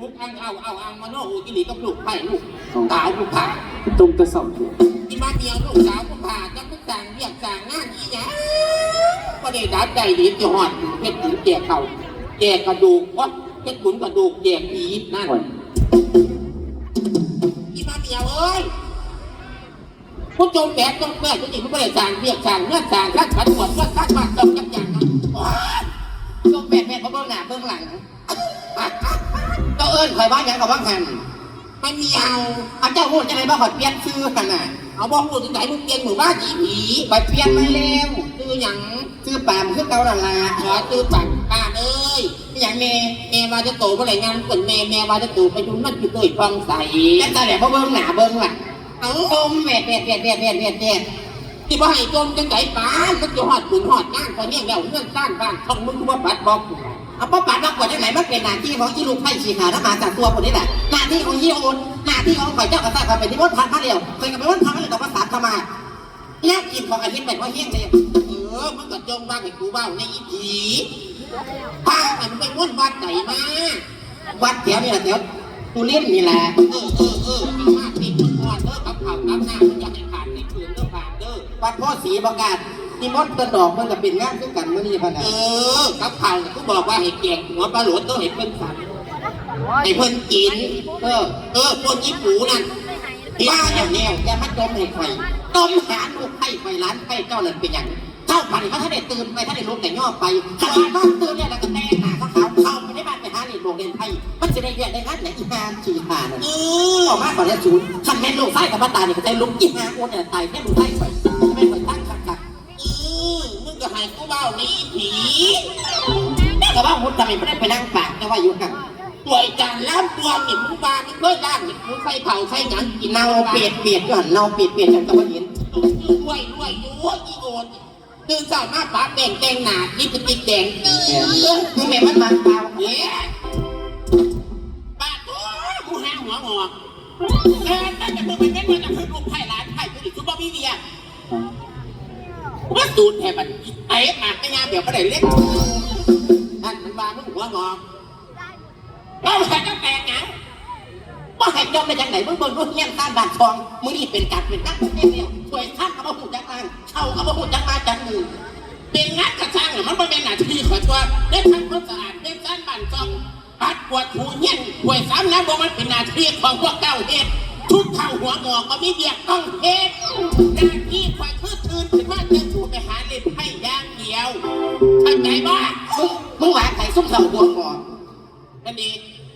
ลูกอังเอาเอาอังมาโน่อูกิลีกับลูกไผ่ลูกสาวลูกผ่าตรงกระสอบถูกที่มาเดียวลูกสาวลูกผ่าจะไปสั่งเรียกสั่งงานอีหยังก็ได้ดับใจดีจะหอดเพชรขุนแจกเขาแจกกระดูกวะเพชรขุนกระดูกแจกผีนั่นห่วยที่มาเดียวเอ้ยผู้จงแปดจงแปดจริงๆไม่ได้สั่งเรียกสั่งเงื่อนสั่งขั้นขันหมดเงื่อนขั้นมาจงจับอย่างนั้น ว้าจงแปดแปดเพราะเบื้องหน้าเบื้องหลังก็เอิ้นข่อยว่าหยังกับว่าหันไม่มีเอาเอาเจ้าพูดจังไดบ่ข่อยเปลี่ยนชื่อหั่นน่ะเอาบอกพูดถึงไหนมึงเปลี่ยนหมู่บ้านผีผีข่อยเปลี่ยนไมาแล้วคือหยังชื่อปามคือเกานั่นล่ะขอตื้อปักป้าเอ้ยมีหยังแม่แม่ว่าจะโตเมื่อไหร่งานคนแม่แม่ว่าจะโตไปดูนั่นคือตัวฟองใสจังซั่นแหละเพราะเบื้งหน้าเบื้งหลังเอาจมแปดแปดแปดแปดแปดแปดแปด ที่ว่ให้จมจังไก่ป้ามันจะหอดขุนหอดงานตอนนี้แล้วเงื่อนต้านบ้านช่องมึงว่าปัดบอกเอาป้าปาดมากกว่าจังไหนมันเป็นหน้าที่ของอีลูกไผ่ฉีขาถ้ามาจากตัวคนนี้แหละหน้าที่ของยี่โอนหน้าที่ของข่อยเจ้ากระซ่าข่อยเป็นที่มดพันมาเดียวเคยกับไปมดพันมาเดียวกับภาษาพม่าแล้วกินของอาทิตย์เป็นว่าเฮี้ยงเลยเออมันก็จงบ้างให้กูบ้าในอีผีป้ามันไปม้วนวัดไหนมาวัดแถวนี่แหละแถวตูเล่นนี่แหละเออเออเออเอามาตีมึงก่อนเด้อกับเผากับหน้ามันอยากให้ขา วัดพ่อศรีประกาศที่มดต้นดอกมันก็เป็นงานคือกันมื่อนี้พะเอนะอกับเผาเนี่ยกูบอกว่าให้แกงหัวปลาหลวงต้องให้เพิ่นสันให้เพิ่นกิน เออ เออพวกญี่ปุ่นนั่นว่าอย่างแนวอย่ามาจมให้ไฟต้มหาลูกไผ่ไฟร้านไผ่เจ้านั่นเป็นอย่างเจ้าปันเขาถ้าได้ตื่นไปถ้าได้ลุกแต่ย่อไปขนาดบ้านตื่นเนี่ยแล้วก็แตกหนาเขาเขาเข้าไปในบ้านไปหานี่โรงเรียนไผ่มันจะได้เรียนได้งั้นไหนอีหานขี่หานั่นเออออกมาก่อนจะศูนย์คันแม่ลูกไส้กับป้าตาเนี่ยก็ใจลุกอีหาโอนเนี่ยตายแค่ลูกไส้ไป ม่ไปตั้งคักคักเออมึงก็ให้กูเบ้านี่ผีแต่ว่ามุดทำไมไม่ได้ไปนั่งปากแต่ว่าอยู่ห่างตัวไอ้จานล้ามตัวนี่มึงบ้านี่เคยล้างนี่มึงใส่เผาใส่หยังกินเนาเปียดเปียดก่อนเนาเปียดเปียดอย่างตะวันเห็นรวยรวยอยู่อีโอนตื่นเช้ามาปากแดงแดงหนาลิปสติกแดงเออคือแม่มันมาเปล่าเย้ปากตัวกูห้างหัวงอกเออแต่จะมึงเป็นม่มึงจะพิ่งลูกไผ่ร้าน ว่าสูตรแทบมันไอ้ปากไม่ยาแบบไม่ได้เล็กนั่นมันบามึงหัวงอกเราแต่จะแตกหยังว่าให้จอมไปจากไหนมึงบิ่งรุ่นเงี้ยต้านบาดทองมึงนี่เป็นกัดเป็นกัดเป็นเนี่ยช่วยท่านก็มาหูจักมางเช่าก็มาหูจักมาจากหนึ่งเป็นงานกระช่างน่ะมันบ่เป็นหน้าที่ขอตัวได้ทำความสะอาดได้สร้างบ้านซองปัดกวาดถูเงี้ยนหวยสามน้ำบ่มันเป็นหน้าที่ของพวกเจ้าเฮ็ดทุกเข้าหัวงอกก็มีเบียกต้องเฮ็ดหน้าที่ควายคือคืนถึงว่าจะถู อย่างเดียวเข้าใจบ่มึงมึงหวาไข่ซุ่มเสาหัวงอนั่นดี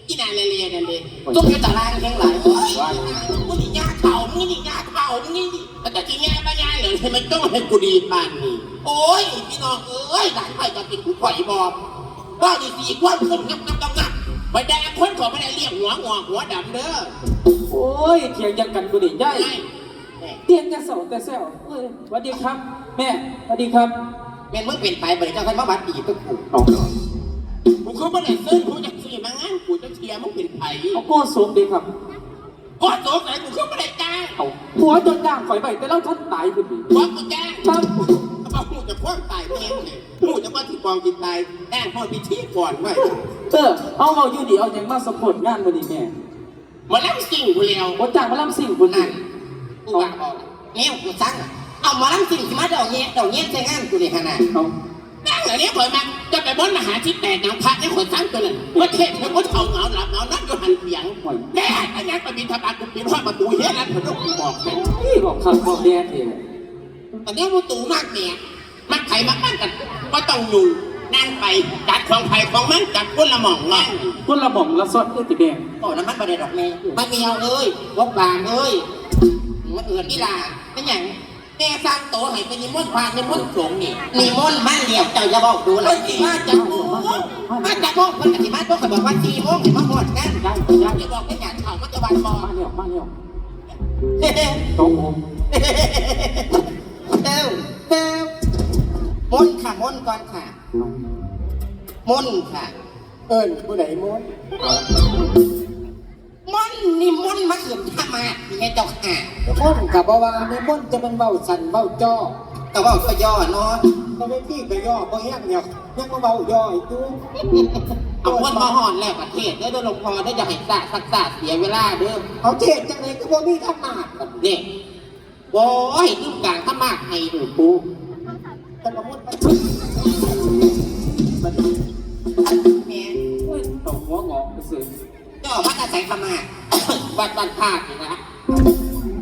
อีนายเลียนั่นดีซุ่มอยู่ตารางแข่งหลายโอ้ยมึงนี่ยาเข่ามึงนี่ยาเข่ามึงนี่แต่จะกินยาบ้ายาเหรอให้มันต้องให้กูดีปานนี้โอ้ยพี่น้องเอ้ยหลานไผ่จะเป็นผู้ข่อยบอกว่าดีสีกว่าคนงับงับงับงับไปแดงคนขอไม่ได้เรียกหัวงอกหัวดำเด้อโอ้ยเถียงยังกันกูดิย่ายใช่เตียงจะเสาแต่เซลเอ้ยสวัสดีครับ แม่สวัสดีครับ เป็นมึงเป็นไปบริจาคให้มาบัดดีตุ๊กกูเอากูเขาไม่ได้ซื้อกูจะซื้อมางานกูจะเชียร์มึงเป็นไผ่เอาโก้สูงดีครับก็โต๊ะไหนกูเขาไม่ได้จ้างเอาหัวจนด่างข่อยไปแต่เราท่านตายพอดีว่ากูจ้างครับเขาบอกกูจะพ่อตายแม่งเลยกูจะว่าที่กองกินตายแจ้งพ่อพิธีก่อนไว้เออเอาเอาอยู่ดีเอาอย่างมาสปอร์ตงานวันนี้แม่มาแล้วสิ่งกูเลี้ยวว่าจ้างมาล่ำสิ่งคนนั้นกูว่าบอกเงี้ยกูสั่ง เอามาลังสิ่งที่มาดอกเงี้ยดอกเงี้ยใช้งานกูเลยขนาดเอานั่งเหล่านี้ข่อยมาจะไปบนมหาที่แตกน้ำพระให้คนสร้างตัวนั้นว่าเทศให้คนเขาเหงาหลับเหงานั่งอยู่หันเสียงห่วยแม่ถ้างั้นไปบินทบาทกูปิดห้องประตูเฮียนั่นผมต้องกูบอกเลยนี่บอกครับบอกแดงเองตอนนี้ประตูมากเนี่ยมันไผ่มาบ้านกันก็ต้องอยู่นั่งไปจัดของไผ่ของมันจัดคนละหม่องนั่งคนละหม่องละซอดเอ้ยติแดงโอ้น้ำมันประเด็ดดอกแม่มาเมียวเอ้ยพกบางเอ้ยมันเอือนนี่นี่ล่ะล่ะเป็นอย่าง แม่สร้างโตให้เป็นนิมนต์พระนิมนต์สงฆ์นี่มีมนต์บ้านเลี้ยวเจ้าอย่าบอกดูเลเอ้ยยมาจากโอ้มาจากโมงคนกติมาต้องบอกว่าสี่โมงเห็นมาหมดกันได้ได้จะบอกให้หยาดเข่ามันจะบานบอมาแล้วมาแล้วเฮ้ตรงผมเต้าเต้ามนต์ค่ะมนต์ก่อนค่ะมนต์ค่ะ เอิญผู้ใดมน มนต์นี่มนต์มาเขื่อนท่ามาที่แม่เจ้าค่ะมนกับบ่ว่าในมนจะเป็นเบาสันเบาจ้อก็ว่าก็ย่อเนาะแต่ไม่พี่ก็ย่อบ่แห้งเนี่ยยังมาเบาย่ออีกตัวเอาคนมาหอนแล้วประเทศเด้อเด้อหลวงพ่อได้ออย่าให้สะสักสะเสียเวลาเด้อเอาเทศจังเลยก็บ่มีธรรมะกันนี่โอ้ยทุกอย่างถ้ามากให้หนูปูแต่ละมุดไปแม่โอ้ยตกหัวงอกไปสิ เจ้าวัดอาศัยธรรมะวัดบ้านภาคนี่นะ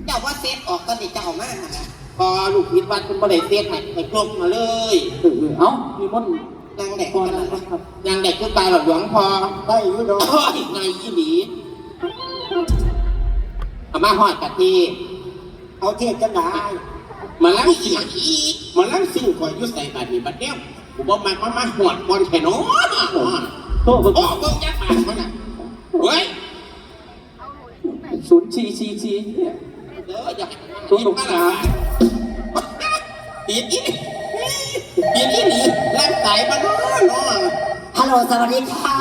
เจ้าว่าเซตออกตอนนี้เจ้าเอามากนะพอลูกพิดวัดคุณบ่ได้เซตให้ให้พกมาเลยเออเออเอ้ามีมนต์นางเด็กพอกันแล้นะวครับนางเด็กคุณตายหลอดหลวงพอได้อยู่ดอกโอ้ยไงยี่หลีเอามาหอดกะทิเอาเทศจังไดมาล้างสิ่งอีกมาล้างสิ่งคอยอยุ่ใส่บาดนี้บัดเดียวกูบอกมาว่ามาหอดบอลแค่น้อโตเบิกโอ้เบิ่งยักษ์ปากมันน่ะ เฮ้ยศูนย์ชีชีชีเนี่ยเด้ออย่าให้ตัวหนุกขาปีนอีปีนอีหนีรับสายมาเนาะเนาะฮัลโหลสวัสดีค่ะ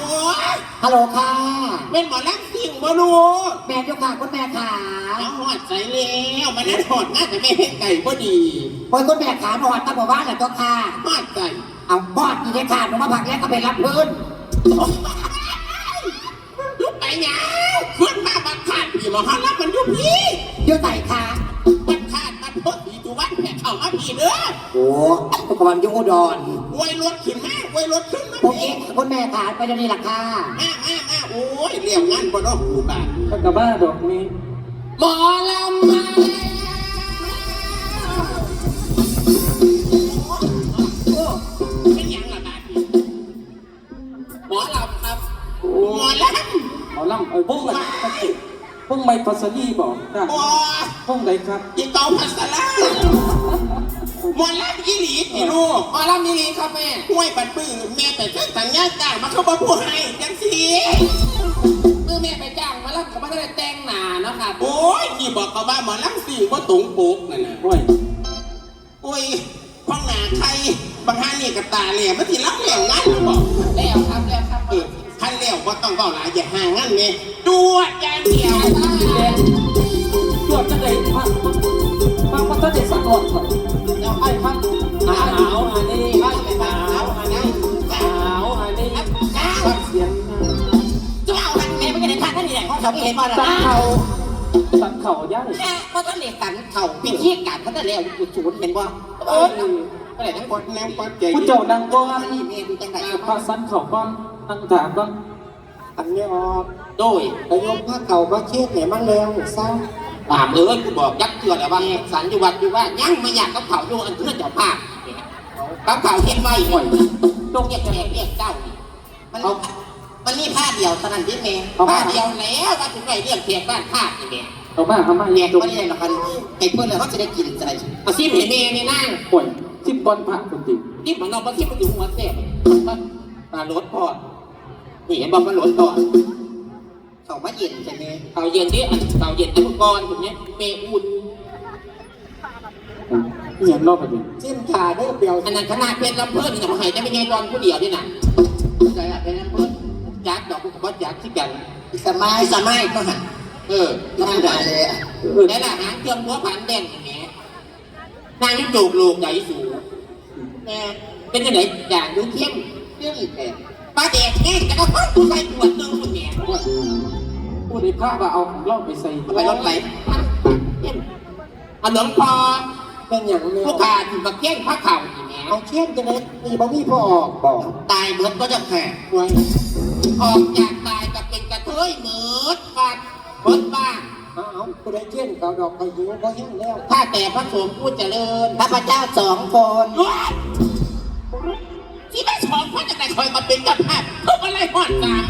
โอ้ยฮัลโหลค่ะเป็นหมอล้างสิ่งบ่รู้แม่เจ้าค่ะคุณแม่ขาเอาหอดใส่แล้วมันนั่นหอดน่าจะไม่เห็นไก่บ่ดีโอ้ยคุณแม่ขาหนวดตาบอกว่าแหละเจ้าค่ะหอดใส่เอาบอดนี่เลยค่ะหนูมาผักแล้วก็ไปรับพื้นลูก ไปยาวขึ้นมาบัดขาดพี่หมอฮันรับมันอยู่พี่อยุ่ใส่ค่ะบัดขาดบัดพดพี่จุวันแผ่เข้ามาพี่เด้อโอ้ตุกวันอยุ่อุดรไวยรถขึ้นมาไวยรถขึ้นมาโอเคพี่คุณแม่ขาไปเดี๋ยวนี้ล่ะค่ะมามามาโอ้ยเลี้ยงงานบ่เนอกกูบาทถ้ากับบ้าดอกนี้ หมอลำมาโอลำเอ้พวกอะไรพวกไม่พัสดีบอกได้ำโอ้พวกไหนครับอีเกาพัสลาหมอลำอีหลีพี่ลูกหมอลำนี่ลีครับแม่ห้วยบัดปื้อแม่แต่เส้นสัญญาจ้างมาเข้าบ่พูดให้จังสิเมื่อแม่ไปจ้างหมาลำกับมาได้แต่งหนาเนาะครับโอ้ยนี่บอกเขาว่าหมอลำสิ่งว่าตรงปกนั่นน่ะโอ้ยโอ้ยพ่อหนาใครบางฮานี่กับตาเหลี่ยมมันสิรับเหลี่ยมงั้นหรือบอกแล้วครับแล้วครับ เออขั้นเลี้ยวว่าต้องเบาหลายอย่าห่างงั้นไงดวดยางเดียวแดงตรวจจะได้พักพักพักจะได้สักหน่อยเราไอ้พักหนาวอันนี้พักหนาวอันนี้หนาวอันนี้พักเสียงเจ้าทันแม่ไม่ได้ทันท่านนี่แหละของเขาไม่เห็นบ่ล่ะสันเข่าสันเข่าย่างแม่เพราะท่านเด็กกันเขาเป็นที่กันเขาได้แล้วอยู่ศูนย์เห็นบ่เออก็เลยทั้งหมดน้ำก้อนใจผู้เจ้าดังก้อนนี่แม่ดูจังไดพระสันเข่าก้อนตั้งถามก้อน อันนี้ออกโดยไปยกผ้าเก่ามาเช็ดเนี่ยมันแล้วซะตามเลยกูบอกยักษ์เตือนแล้วว่าสันอยู่วัดอยู่ว่ายังไม่อยากกับเขาอยู่อันเพื่อเจ้าภาพกับเขาเห็นไว้ห่วยตรงเรียกแขกเรียกเจ้านี่มันมันนี่ผ้าเดียวเท่านั้นที่แม่ผ้าเดียวแล้วว่าถึงไปเรียกแขกบ้านผ้านี่แม่เอามาเอามาแยแยกกก็ตัวไม่ได้หรอกกันไอ้เพื่อนเลยเขาจะได้กินใจเอาซิมเห็นเมย์นี่นั่งป่วยทิบบอลผักคนตินี่มันเราบางทีมันอยู่หัวเสียตาลดพอด นี่เห็นบอกมันลดพอดเขามาเย็นใช่ไหมเขาเย็นที่อันเขาเย็นที่ก่อนถูกเนี้ยเมอุ่นเห็นรอบไปดิจิ้มขาได้เปรียวอันนั้นขนาดเพชรลำเพิ่นนี่เขาให้จะเป็นไงตอนผู้เดียวนี่น่ะใจอะเพชรลำเพิ่นจักดอกกุบจักที่กันสมัยสมัยก็หันเออธรรมดาเลยอะเออได้ละหางเครื่องหัวพันแดงอย่างนี้นางยุจูกลูกใหญ่สูงแม่เป็นยังไงอย่างดูเข้มเข้มแก่ ปลาแดกแห้งแต่ก็ฟังตัวใส่ขวดนึงคนแก่ขวดผู้ใดพระว่าเอาของเล่าไปใส่ไปรถไหลเข้มเอาหลวงพอเป็นอย่างนี้ผู้ขาอยู่มาเกี้ยงพระเข่าอย่างนี้เอาเช็ดจะได้มีบ่มีพ่อออกบอกตายเหมือนก็จะแข่ไว้ออกจากตายกับเป็นกระเทยเหมือดปัดเบิดบ้างเอาเอาผู้ใดเช่นเขาดอกไปหิวก็แห้งแล้วถ้าแต่พระสงฆ์ผู้เจริญข้าพเจ้าสองคน ที่ไม่ชอบเพราะจะแต่คอยมาเป็นเจ้าภาพเพื่ออะไรหอดสาม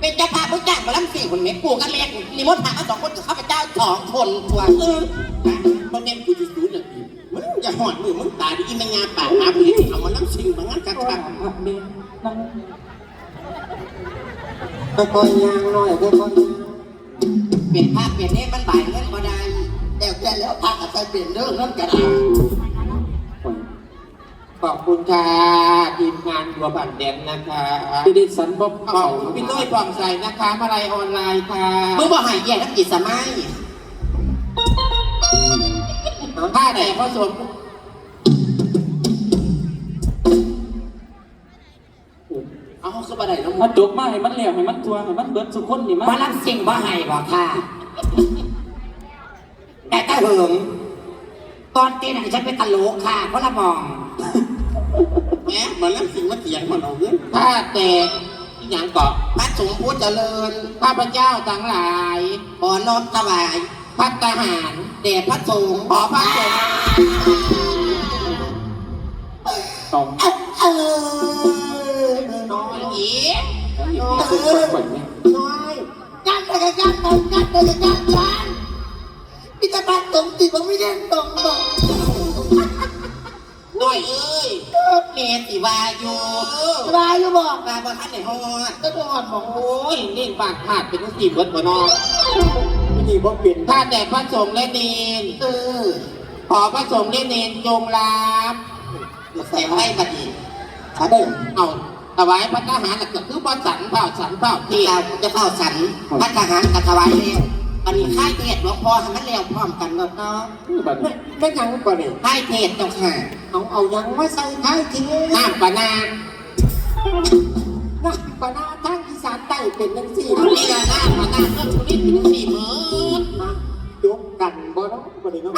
เป็นเจ้าภาพผู้จ้างมาล้ำสี่คนเม็ดกูกันเล็กนิมนต์พระเอาสองคนกับข้าพเจ้าสองคนตัวเออบ่แม่นกูจะสูญเลยมึงอย่าหอดมือมึงตายดีไม่งามปากหาผู้หญิงเอามาน้ำสิ่งมางั้นกันพคระรับเมนนั่งค่อยยางหน่อยค่อยเปลี่ยนภาพเปลี่ยนเนี่ยมันบ่ายเงินบ่ได้แล้วแต่แล้วพระอาจจะเปลี่ยนเรื่องนั่นก็ได้ ขอบคุณค่ะทีมงานตัวบันเด่นนะคะที่ได้สันบ๊อบขอบคุณพี่ตุ้ยปลอมใสนะคะมาลัยออนไลน์ค่ะเมื่อบ่หายแย่ทั้งกิจสมัยผ้าแต่พระสงฆ์เอาเขาไปบ่ได้แล้วมาจบมาให้มันเหลี่ยมให้มันทัวให้มันเบิดสุกคนนี่มามารับสิ่งบ่ให้บอกค่ะ แต่ถ้าเหิงตอนเต้นอะฉันเป็นตลกค่ะเพราะละมอง แหมมาแล้วสิ่งมาเถียงมันเอาเงินถ้าแต่อีหยังเกาะพระสงฆ์ผู้เจริญ ข้าพเจ้าทั้งหลายขอน้อมถวายพัฒหารแด่พระสงฆ์ขอพระสงฆ์สองเออน้อยอีแล้วอีกนี่คือคนปล่อยไหมน้อยกัดเลยกัดตรงกัดเลยกัดกันพิจารณาตรงติมันไม่ได้ตรงตรง สิวาอยู่เออวาอยู่บอกมาบอกท่านไหนฮอดก็ต้องอ่อนบอกโอ้ยนี่ปากขาดเป็นสีเบิดบ่นอวิธีบ่เป็นถ้าแต่พระสงฆ์และเนนเออขอพระสงฆ์และเนนจงรับใส่ไว้บัดนี้ถ้าได้เอาถวายพระทหารแล้วก็คือพระสันเผ่าสันเผ่าที่ที่เราจะเข้าสันพระทหารกับถวายแล้ว อันนี้ค่ายเทศหลวงพ่อให้มันเร็วพร้อมกันเนาะเนาะแบบไม่ไม่ยังก่อนนี่ค่ายเทศเจ้าค่ะเอาเอายังมาใส่ท้ายทีน้ำปะนานะปนาทางอีสานใต้เป็นจังซี่นี่ละน้ำปะนาเมื่อคุณนี่เป็นสี่หมื่นนะยกกันบ่เนาะบ่ได้เนาะ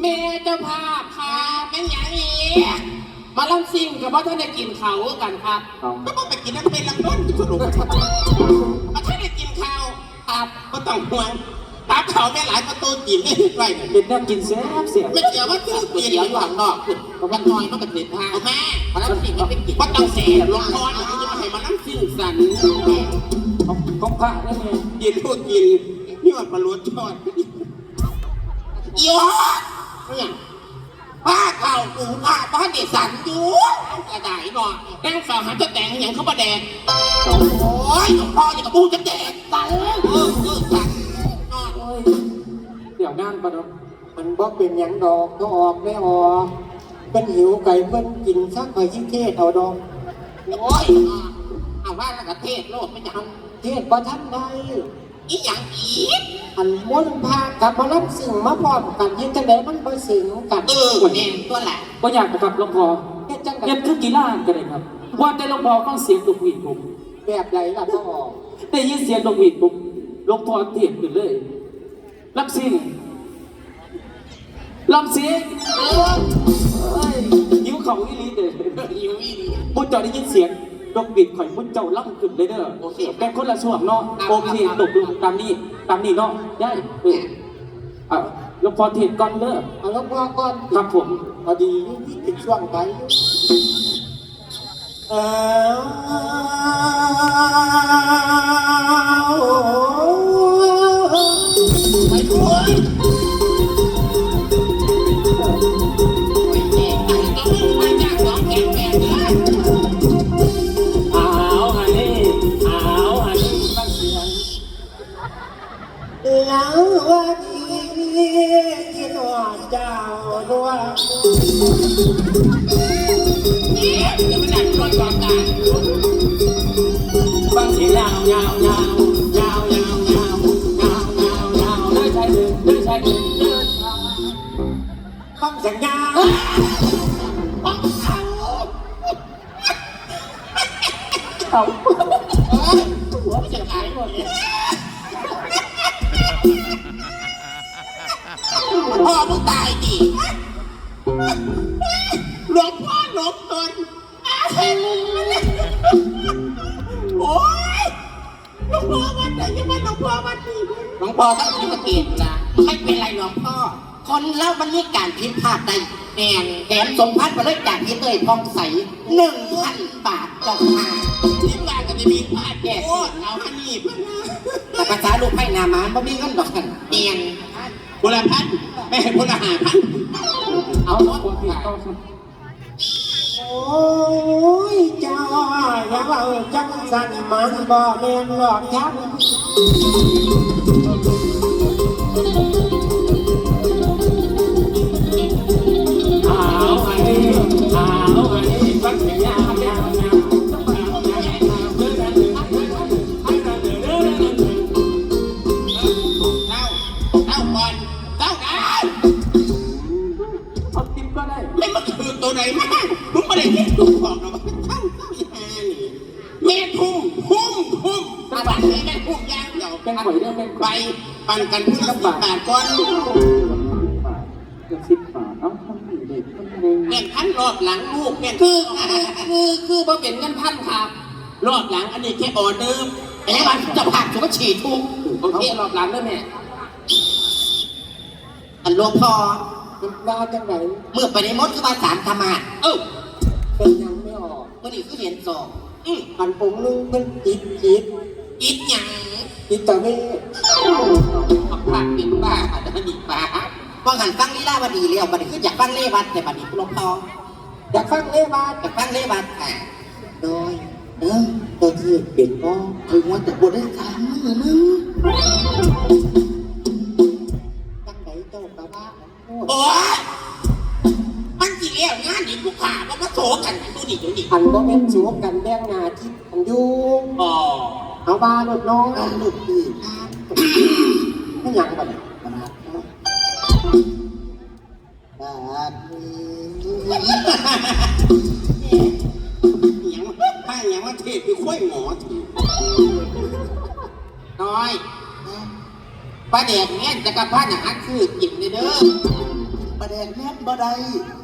แม่เจ้าภาพค่ะแม่นหยังอีกมาลำซิ่งกับว่าท่านได้กินเขาวกันครับเอาก็ต้องไปกินน้ำเป็นลำต้นที่สุดลงม ครับก็ต้องห่วงตาเขาไม่หลายประตูกินไม่ไรเนี่ยเป็นแนวกินเสียบเสียบไม่เกี่ยวว่าซื้อก๋วยกินเตี๋ยวอยู่ข้างนอกคุณวันน้อยมันก็เด็ดทางเอาแม่มาลำซิ่งมันเป็นกินว่าต้องเสียลงคอนะจะมาให้มานั่งซิ่งสันของของพระได้ไหมกินพูดกินนี่มันปลาล้วนทอดยอดเนี่ยผ้าเข่ากูผ้าผ้าเด็ดสันอยู่เอากระดาษหน่อยแดงสาวหาจะแต่งอย่างเขามาแดงสองโอ้ยหลวงพ่อนี่กับปูจะแดกสันเเดี๋ยวงานปะเนาะมันบ่เป็นหยังดอกก็ออกได้ออกเป็นหิวไก่เพิ่นกินซักไปยิ่งเทศเอาดอกโอ้ยเอาว่าแล้วก็เทศโลดไม่ยังเทศบ่ทันได้อีหยังอีกอันม้วนพากับบ่รับสิ่งมาพร้อมกันเฮ็ดจังไดมันบ่สิงกันเออเนี่ยตัวแหละก็อยากจะกับหลวงพ่อเฮ็ดจังไดเย็บคือกีฬากันเลยครับ ว่าแต่หลวงพ่อฟังเสียงดกหวีดผมแบบใดล่ะก็ออกได้ยินเสียงดกหวีดผมหลวงพ่อเทียบขึ้นเลยรับสิ่ง ลำเสียงเอ้ยยิ้วเขาอีหลีเด้อหิวอีดีมุดเจ้าได้ยินเสียงดกบิดข่อยมุดเจ้าล่ำขึ้นเลยเด้อโอเคเป็นคนละช่วงเนาะครับโอเคครับตกลงตามนี้ตามนี้เนาะได้เอออะหลวงพ่อเทศก่อนเด้อเอาแล้วพอก่อนครับผมพอดีอยู่ที่ติดช่วงไปเออไปด้วย แล้ววันนี้คิดว่าเจ้าด้วยเนี่ยเดี๋ยวมันดังรอยก่อนกันฟังเสียงยาวยาวยาวยาวยาวยาวยาวยาวยาวเลยใช่เลยเลยใช่เลยเลยฟังสัญญาของเขาเอาเอ้ยหัวมันจะหายหมดเลย มึงตายดิหลวงพ่อหลวงตนโอ้ยหลวงพ่อวัดไหนยังไม่หลวงพ่อวัดนี้หลวงพ่อต้องคิดมาเกตนะไม่เป็นไรหลวงพ่อ คนเล่ามันมีการพิมพ์ภาพได้แน่นแถมสมพัดมาเลยจากที่เตยพองใสหนึ่งพันบาทเจ้าค่ะทีมงานก็จะมีพาดแก่โคตรเอาฮันนี่เพื่อนนะแต่ภาษาลูกไพ่นามานบ่มีเงินดอกกันเนียน พลพันไม่พลหาพันเอารโอ้ยเจ้าอย่าว่าจักสันมันบ่แม่นหลอกจักเอาอันนี้เอาอันนี้วัดไม่ยา ไม่มาคือตัวไหนมากมึงไม่ได้เห็นตัวของเราว่าเข้าเข้าอีหานี่หุ้มหุ้มตะบันนี้แม่หุ้มยางเดียวแป้งข่อยเรื่องแป้งไปปันกันพูดละสิบบาทก่อนเกือบสิบบาทเอ้าทำดีเด็กทำเองแม่งพันรอบหลังลูกแม่งคือคือคือคือบ่เป็นเงินพันครับรอบหลังอันนี้แค่ออเดิมไอ้บ้านจะผ่านถือว่าฉีดทุกโอเครอบหลังแล้วแม่อันหลวงพ่อ เป็นบ้าจังไหนเมื่อไปในมดคือบ้านสามธรรมะเอ้าเป็นยังไม่ออกเมื่อนี้คือเห็นสองอืมอันผมนึงมันจิตจิตอีกอย่างจิตแต่ไม่ผักผักเป็นบ้าอันนี้ปลาว่าหันฟังลีลาวดีแล้วบัดนี้คืออยากฟังเล่วัดแต่บัดนี้หลวงพ่ออยากฟังเล่บาอยากฟังเล่วัดค่ะโดยเออตัวที่เป็นพ่อถึงว่าจะบวชได้สามมือนึงตั้ง โอ้ยมันจีเลี้ยวงานนี่ผู้ขาก็มาโศกันดูนี่ดูนี่อันก็เป็นสูงกันแบ่งหน้าที่อันอยู่อ๋อเอาบ้าลดน้องการหลุดอีกไม่ยังบัดนี้บาทบาทอย่างถ้าอย่างมาเทศคือค่อยหมอถือน้อย ปลาแดกแม่นจักรพรรดิหักคือกินเลยเด้อประเด็นแม่นบ่ได้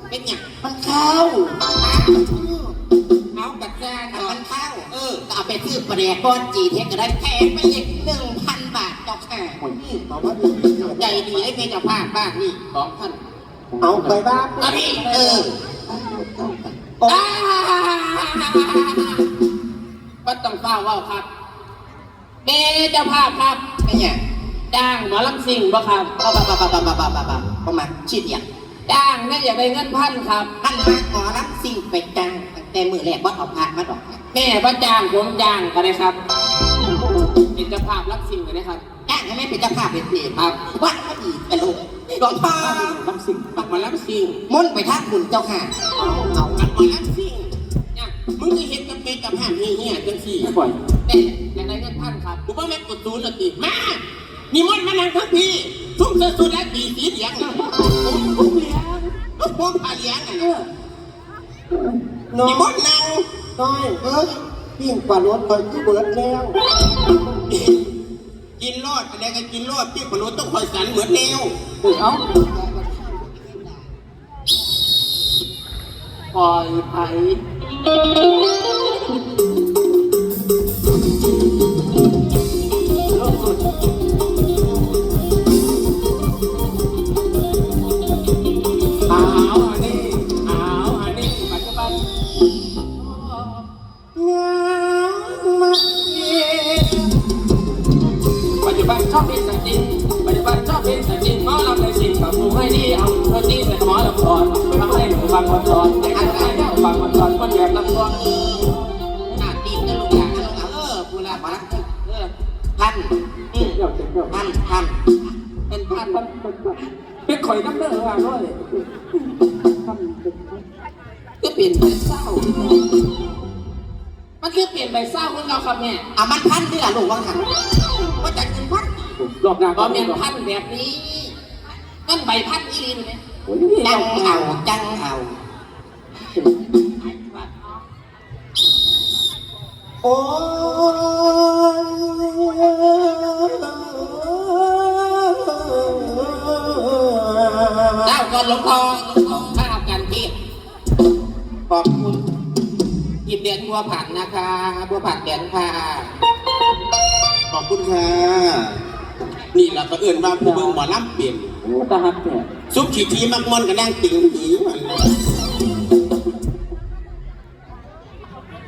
เป็นอย่างมันเข้าเอากระจายถ้าก่อมันนเข้าเออก็เอาไปซื้อประเด็นก้อนจีเทคก็ได้แพงไปอีกหนึ่งพันบาทเจ้าค่ะเอาว่าดีใจดีไอ้เป็นเจ้าภาพบ้านนี่ของท่านเอาไปบ้าเอาพี่เอออ้าก็ต้องเฝ้าเว่าครับเบเจ้าภาพครับไม่เนี่ย จ้างหมอลำซิ่งบ่ครับบ้าบ้าบ้าบ้าบ้าบ้าบ้าบ้าประมาณชีดเดียวจ้างน่าอย่าได้เงินพันครับท่านมาขอรับสิ่งไปจังตั้งแต่มือแรกว่าเอาพานมาดอกแม่ว่จ้างผมจ้างก็ได้ครับเป็นเจ้าภาพรับสิ่งก็ได้ครับจ้างให้แม่เป็นเจ้าภาพเป็นเพลงครับวัดก็ดีเป็นลูกหลวงพ่อลำสิ่งปักหมารับสิ่งมุ่นไปทักบุญเจ้าค่ะเอาปักหมารับสิ่งเนี่ยมึงจะเห็นกับเป็นกับห้ามเฮี้ยๆจังสี่ปล่อยเอ๊ะอยากได้เงินพันครับกูว่าแม่กดศูนย์ละตีมา นี่มดมานั่งทั้งพี่ทุ่มเสื้อสูทและตีสีเหลืองน่ะผมผมเลี้ยงผมพาเลี้ยงอะนะน้อนี่ยมดนั่งน้อยเอ้ยปิ้งปลารถคอยที่เบิร์ดแล้วกินรอดอะไรกันกินรอดพี่ปนุษต้องคอยสันเหมือนแนวเอ้ยเอาปล่อยไป ก็เปลี่ยนไปเศร้า มันคือเปลี่ยนไปเศร้าของเราครับแม่เอามันพันด้วยล่ะลูกว่าหันว่าจะกินพันรอบหน้าบก็อเป็เมียนนพันแบบนี้นั่นใบพันอีลินไหมโอ้ยนี่จัเรางเอาจังเอา โอ้ย เล่าก่อนหลวงพ่อ ขอบคุณหยิบเหรียญบัวผันนะคะ บัวผันเหรียญค่ะ ขอบคุณค่ะ นี่เราก็เอื่นว่าผู้เบิ่งหมอลำเปลี่ยนโอ้ตาหักเนี่ยซุปขีทีมักมอนก็นั่งติ่งหีมัน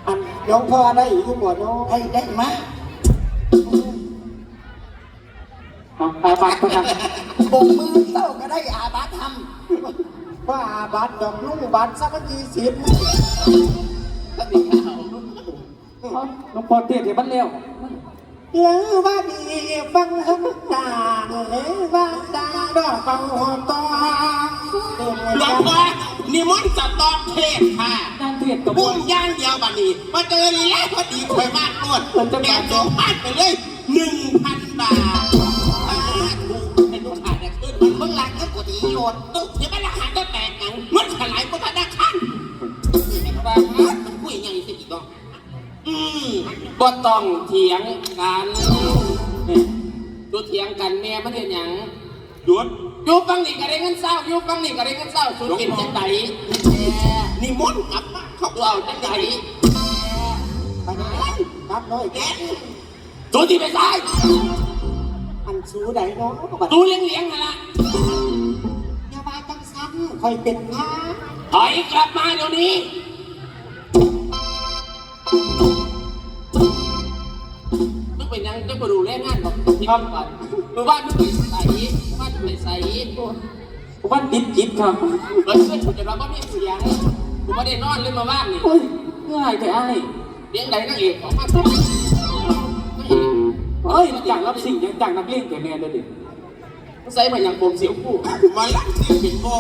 อันน้องพ่อได้อยู่บ่น้องให้ได้มาเอาอาบัตประกันบกมือเต้าก็ได้อาบาทว่าอาบัตดอกลุงบัตรสักยี่สิบก็มีข่าวเอาน้องพ่อเตี้ยเดี๋ยวมันเร็วแล้วว่าดีฟังทั้งต่างเลยว่าตาดอกฟังหัวตอหลวงพ่อนิมนต์สตอกเทศค่ะนั่งเทียบกับพุ่งย่างเดียวบัดนี้มาเจอลีแล้วพอดีถอยมากนวดแกสองพันไปเลยหนึ่งพันบาท มันำมึงหลังก็กดอีโยนตุ๊กเดี๋ยวมันราคาจะแตกหนังมันขลายก็ธนาคารนี่ไม่ว่ามันคุยยังไงสิอีกดอกอืมบ่ต้องเถียงกันเนี่ยดูเถียงกันแม่มันเห็นหยังหยุดอยู่ฟังนี่ก็ได้เงินเศร้าอยู่ฟังนี่ก็ได้เงินเศร้าสุดกินจังไดนี่มนต์กลับมาเขาตัวเอาจังไดไปไหนรับน้อยแกสุดที่ไปซ้าย อันสูใดเนาะบัดดูเลี้ยงเลี้ยงๆนั่นละอย่ามาจังซ้ำคอยเป็นพระถอยกลับมาเดี๋ยวนี้ มึงเป็นยังจะมาดูแลงานบอกที่ก่อนมึงว่ามึงไปใส่ว่ามึงไปใส่ผมว่าติดจิตครับเฮ้ยเพื่อนกูจะรับว่ามีเสียงกูไม่ได้นอนเลยมาบ้านนี่โอ้ยง่ายแต่ไอ้ายเลี้ยงใดนั่งเอกของมานั่งเอก เอ้ยจากรับสิ่งยังจากนักเล่นแต่แม่เลยดิใส่มาอย่างผมเสียวผู้มาลักสิเป็นพ่อ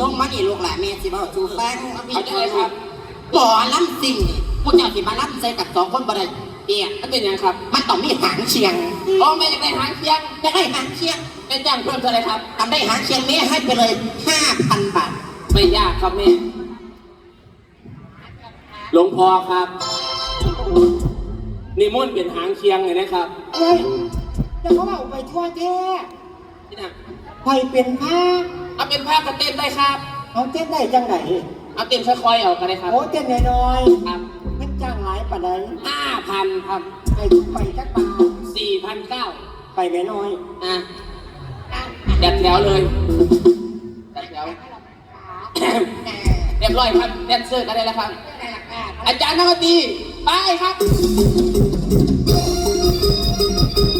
ลงมานี่ลูกหลานแม่สิบ่ชูฟังเขาจะอะไรครับบ่อลำสิ่งนี่พวกเจ้าสิมาลำใส่กับสองคนบ่ได้เตี้ยมันเป็นยังครับ มันต้องมีหางเชียงอ๋อแม่อยากได้หางเคียงจะได้หางเชียงเป็นจ้างเพิ่มเท่าไหรครับทำได้หางเชียงนี้ให้ไปเลยห้าพันบาทไม่ยากครับแม่หลวงพ่อครับ นิมนต์เป็นหางเคียงเลยนะครับเอ้ยจะเขาเอาไปทั่วแท้นี่นะคอยเป็นพระเอาเป็นผ้ากระเต้นได้ครับเอาเต้นได้จังไหนเอาเต้นค่อยๆเอาก็ได้ครับโอ้เต้นน้อยครับๆเป็นจ้างหลายปานใดห้าพันครับให้ไปจักบาทสี่พันเก้าไปแม่น้อยอะจัดแถวเลยจัดแถวเรียบร้อยครับแดนเซอร์ก็ได้แล้วครับ อาจารย์นักดนตรีไปครับ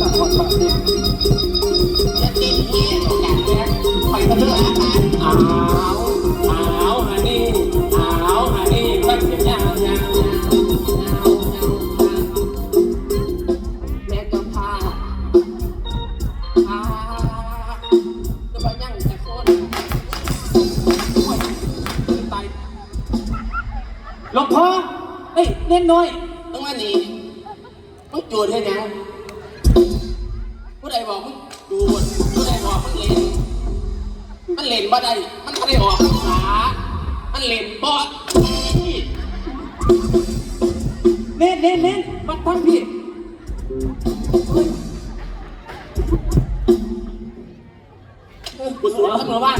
ตะกอนปากเสียงจะติดเงี้ยลูกหลานแม่คอยมาเลือกอาหารอ้าวอ้าว เอ้ยเล่นน้อยต้องมาหนีมึงจูดให้ยังผู้ใดบอกมึงจูดผู้ใดบอกมึงเล่นมันเล่นบ่ได้มันไม่ได้ออกภาษามันเล่นบอดเล่นเล่นเล่นมาตั้งพี่กูสวนทั้งหมู่บ้าน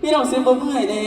พี่เราซื้อบ่เมื่อยเด้